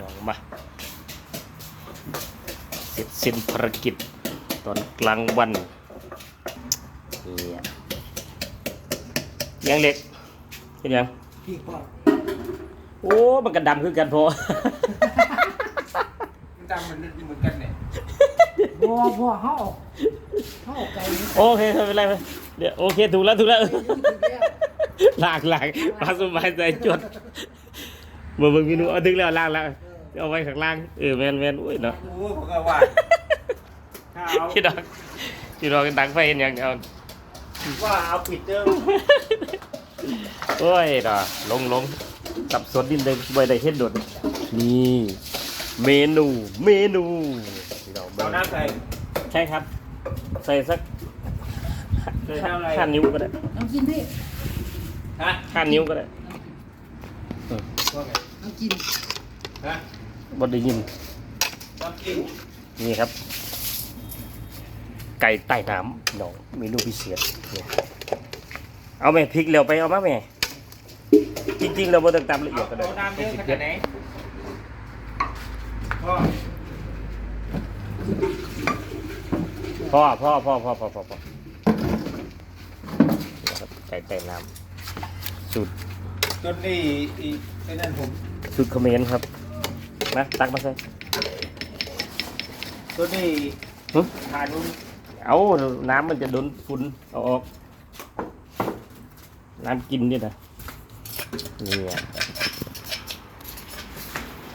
น้องมา เสร็จสิ้นภารกิจตอนกลางวันเนี่ยยังเล็กเห็นยังพี่พ่อโอ้มันกระดำขึ้นกันพอ มันดำมันเหมือนกันเนี่ยบัวพ่อเขาออกเขาออกไกลนี่โอเคไม่เป็นไรไม่เดี๋ยวโอเคถูกแล้วถูกแล้วถึงแล้วลากลากมาสบายใจจดเมื่อมึงมีหนูเอาถึงแล้วลากแล้ว เอาไว้ข้างล่างเออแมนแมนอุ้ยเนาะโอ้ผมก็ว่าถ้าเอาพี่ดอกพี่ดอกดังไฟเห็นอย่างเอาว่าเอาปิดเดิมโอ้ยดอกลงลงสับสนนิดนึงไว้ได้เห็นโดดนี่เมนูเมนูพี่ดอกเอาน้ำใส่ใช่ครับ ใส่สักใส่น้ำอะไรห้านิ้วก็ได้น้ำกินพี่ฮะห้านิ้วก็ได้ว่าไงน้ำกินฮะ บดได้ยินน้ำกิน นี่ครับ ไก่ใต้น้ำน้องเมนูพิเศษเนี่ยเอาไหมพริกเร็วไปเอามาไหมจริงๆเราบ่ต้องตามละเอียดก็ได้เอาน้ำเยอะขนาดไหนพ่อพ่อพ่อพ่อพ่อพ่อพ่อพ่อนี่ครับไก่ใต้น้ำสูตรจนนี่อีไอ้นั่นผมสูตรเขมรครับ มาตักมาใส่ตัวนี้หึทานนู้นเอาน้ำมันจะโดนฝุ่นเอาออก น้ำกินนี่นะนี่อะ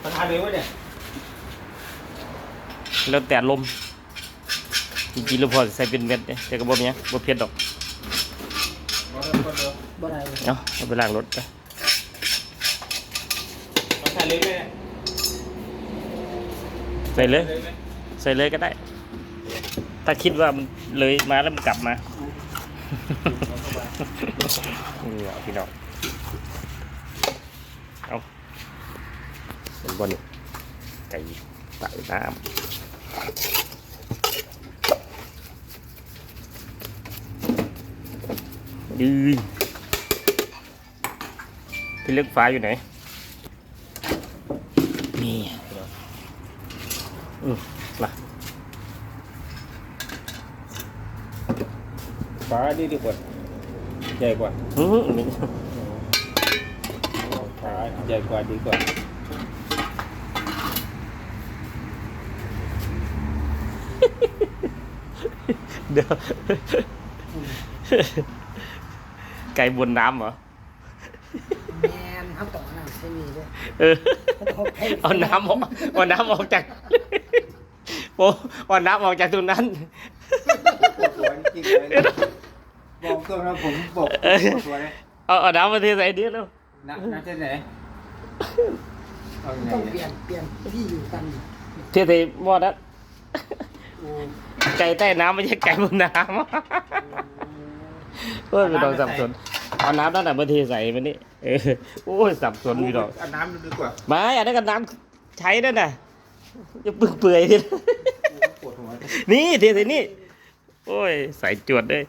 มันทานเลยวะเนี่ยแล้วแต่ลมจริงๆเราพอใส่เป็นเม็ดเนี่ยแต่ก็บ่มีหยังบ่เผ็ดดอกบ่ได้บ่ได้บ่ได้เลยเนาะเอาไปล้างรถไปมันทานเลยไหมเนี่ย ใส่เลย ใส่เลยก็ได้ ถ้าคิดว่ามันเลยมาแล้วมันกลับมานี่เอพี่น้องเอาเป็นบอนี่ไก่ใต้น้ำดื้อพี่เลือกฟ้าอยู่ไหนพี่น้องอืมล่ะ ฟ้าดีดีกว่าใหญ่กว่าอื้อหือนี่ฟ้าใหญ่กว่าดีกว่าเดี๋ยวไก่บนน้ำเหรอแมนเขาต่อน้ำใช่มีด้วยเออเอาน้ำออกเอาน้ำออกจากโอ้เอาน้ำออกจากตรงนั้น ปวดหัวจริงเลยบอกตัวนะผมบอกปวดหัวเลยเอาเอาน้ำมาเทใส่เดียวแล้วน้ำน้ำเส้นไหนเอาไงต้องเปลี่ยนเปลี่ยนที่อยู่กันเทใส่หม้อนั้นไก่ใต้น้ำไม่ใช่ไก่บนน้ำเฮ้ยไม่ต้องสับสนเอาน้ำนั่นน่ะมาเทใส่มันนี่โอ้ยสับสนพี่ดอกเอาน้ำดีกว่าไม่อันนั้นก็น้ำใช้นั่นน่ะจะเปื่อยเปื่อยๆทีปวดหัวนี่เทใส่นี่ โอ้ยใส่จวดเลย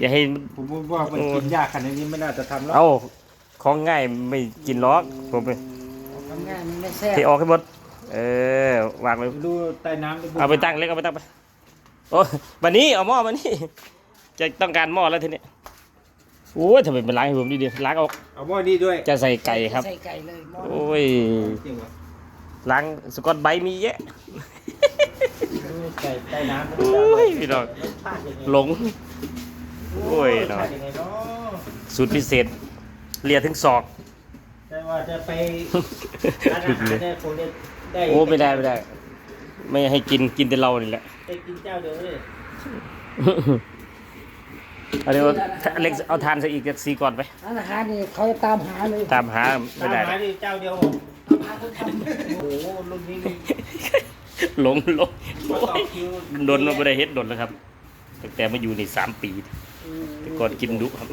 อย่าให้มันผมว่ามันกินยากขนาดนี้ไม่น่าจะทำแล้วเอาของง่ายไม่กินล็อกผมไปทำงานมันไม่แซ่บเทออกให้หมด เออวางเลยดูใต้น้ำดูเอาไปตั้งเล็กเอาไปตั้งไปโอ้ยวันนี้เอาหม้อมานี่จะต้องการหม้อแล้วทีนี้โอ้ยทำไมเป็นล้างให้ผมดีดีล้างออกเอาหม้อนี้ด้วย จะใส่ไก่ครับใส่ไก่เลยหม้อโอ้ยจริงวะล้างสกอตไบรท์มีเยอะ ไก่ใต้น้ำโอ้ยพี่น้องพลาดยังไงหลง โอ้ยเนาะพลาดยังไงเนาะ สูตรพิเศษเลียถึงศอก แต่ว่าจะไปร้านอาหารเนี่ยคงจะได้โอ้ไม่ได้ไม่ได้ ไม่ให้กินกินแต่เรานี่แหละ ไปกินเจ้าเดียวเลยเอาเดี๋ยวอเล็กเอาทานใส่อีกสักสีก่อนไป ร้านอาหารนี่เขาจะตามหาเลยตามหาไม่ได้ตามหาที่เจ้าเดียวตามหาคนทำโอ้โหรุ่นนี้นี่ หลงหลงมาโอ้ต่อยคิวโดนมาไม่ได้เฮ็ดโดนแล้วครับ ตั้งแต่มาอยู่ในสามปีอืมแต่ก่อนกินดุครับ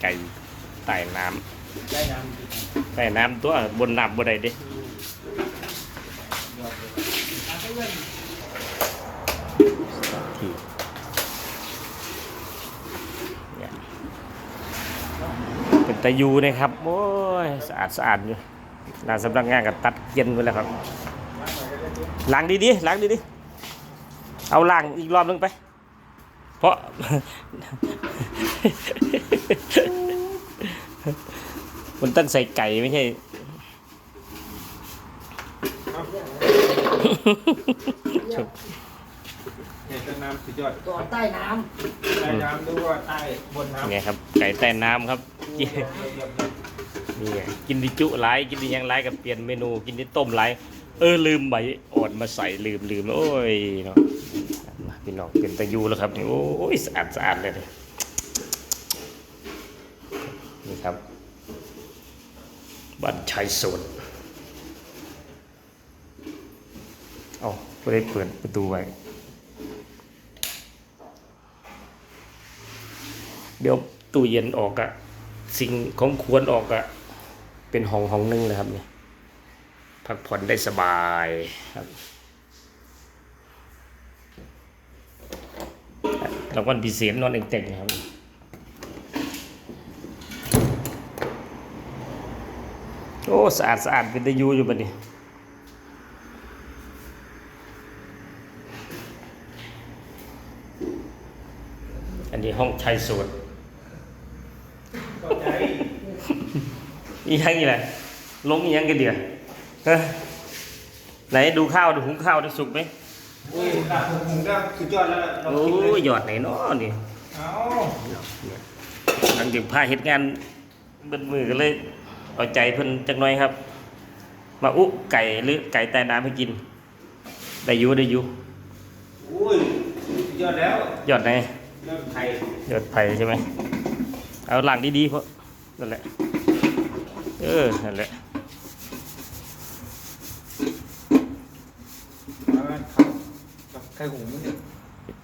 ไก่ใต้น้ได้น้ำใต้น้ำตัวบนน้ำบ่ได้เด้ำยอดเลยที่เนี่ยเป็นตะยูนะครับ โอ้ย สะอาดสะอาดอยู่หน้าสำนักงานก็ตัดเกลียนไปแล้วครับ ล้างดีๆล้างดีๆเอาล้างอีกรอบนึงไป เพราะ มันต้องใส่ไก่ไม่ใช่เห็นแต่น้ำสุดยอดตัวใต้น้ใต้น้ำดูว่าใต้บนน้ำเนี่ยครับ ไก่ใต้น้ำครับกินนี่ไงกินดิจุไรกินดิยังไรกับเปลี่ยนเมนู กินดิต้มไร เออลืมใบอ่อนมาใส่ลืมลืมโอ้ยเนาะมาพี่น้องเป็นตะยูแล้วครับนี่โอ้ยสะอาดสะอาดเลยนี่ยนี่ครับบ้านชายโสนเอาไม่ได้เปิดประตูไว้เดี๋ยวตู้เย็นออกอะสิ่งของควรออกอะเป็นห้องห้องหนึงเลยครับเนี่ย พักผ่อนได้สบายครับรางวัลพิเศษนอนเต็งๆครับโอ้สะอาดสะอาดเป็นตะยูอยู่บัดนี้อันนี้ห้องชายโสดเข้าใจอีหยังอีแหละลงอีหยังกันเดียวฮะ ไหนดูข้าวดูหุงข้าวดูสุกไหมอุ้ยตาผมผมก็สุดยอดแล้วลองโอ้กินเลยยหยอดไหนเนาะนี่เอาหลังจากพาเหตุงานเบิดมือกันเลยเอาใจเพิ่นจักหน่อยครับ มาอุไก่หรือไก่ใต้น้ำให้กิน ได้อยู่ได้อยู่อุ้ยสุดยอดแล้วยอดไหนยอดไทยยอดไผ่ใช่ไหมเอาหลังดีๆเพราะนั่นแหละเออนั่นแหละ เอาละครับ กับไข่หุงนี่เนี่ย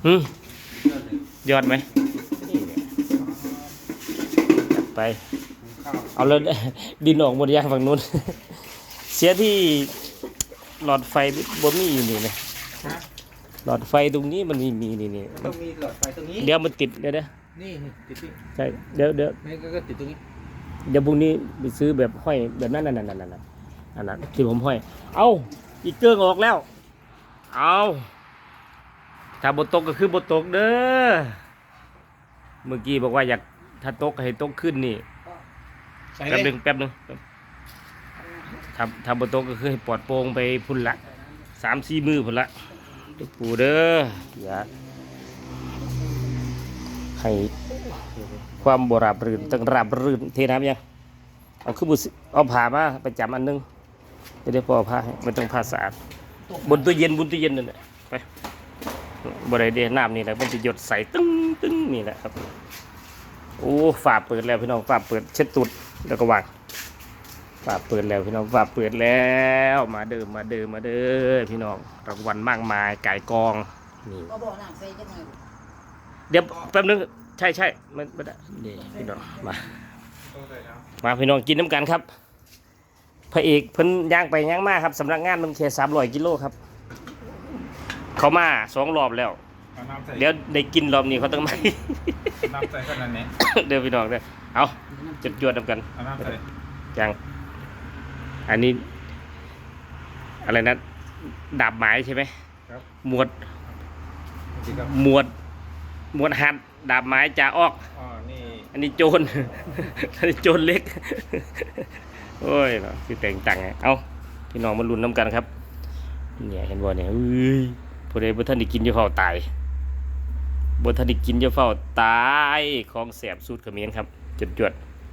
อืมยอดเลยยอดไหมนี่เนี่ยจัดไปหุงข้าวเอาแล้ว ดินออกหมดยังฝั่งนู้น เสียที่หลอดไฟบ่มีอยู่นี่นะฮะหลอดไฟตรงนี้มันมีมีนี่นี่มันต้องมีหลอดไฟตรงนี้ เดี๋ยวมันติดเดี๋ยวนะนี่นี่ติดนี่ใช่เดี๋ยวเดี๋ยวไม่ก็ก็ติดตรงนี้เดี๋ยวพรุ่งนี้ไปซื้อแบบห้อยแบบนั้นนั่นนั่นนั่นนั่นนั่นอันนั้นที่ผมห้อย เอาอีกเกิ้งออกแล้ว เอา ถ้าบนตกก็คือบนตกเด้อ เมื่อกี้บอกว่าอยากถ้าตกก็ให้ตกขึ้นนี่ ใส่แป๊บหเลนึยงแป๊บหนึงทำทำบนโต๊ะก็คือให้ปลอดโปร่งไปพุ่นละสามสี่มือพุ่นละเด็กปูเด้ออย่าให้ความบราบรื่นต้องราบรื่นเทน้ำยังเอาขึ้นบุษเอาผ้ามาไปจำอันหนึงจะได้พอเอาผ้าให้มันต้องผ้าสะอาดบนตู้เย็นบนตู้เย็นนั่นแหละไป บริเดน้ำนี่แหละมันจะหยดใส่ตึ้งตึ้งนี่แหละครับโอ้ฝาเปิดแล้วพี่น้องฝาเปิดเช็ดตุดแล้วก็วางฝาเปิดแล้วพี่น้องฝาเปิดแล้วมาเดิมมาเดิมมาเด้อพี่น้องรางวัลมากมายไก่กองนี่ำก็บอกน้ำใส่จังไงเดี๋ยวแป๊บนึงใช่ใช่มันไม่ได้นี่พี่น้องมามาพี่น้องกินน้ำกันครับพระเอกเพิ่นย่างไปย่างมาครับสำนักงานมันแค่สามร้อยกิโลครับ เขามาสองรอบแล้วเอาน้ำใส่เดี๋ยวได้กินรอบนี้เขาต้องมาน้ำใส่ขนาดนี้เดี๋ยวพี่น้องเด้อเอาจุดจวดๆนำกันเอาน้ำใส่ยังอันนี้ อะไรนะดาบไม้ใช่ไหมครับหมวดดีครับหมวดหมวดหัดดาบไม้จ่าออก อ๋อนี่อันนี้โจร อันนี้โจรเล็ก โอ้ยเนาะคือแต่งตังไงเอาพี่น้องมาลุ้นน้ำกันครับ เนี่ยเห็นบ่เนี่ยเอ้ย ผู้ใดบ่ท่านได้กินจะเฝ้าตายบ่ท่านได้กินจะเฝ้าตาย ของแสบสูตรเขมิ้นครับจดจวด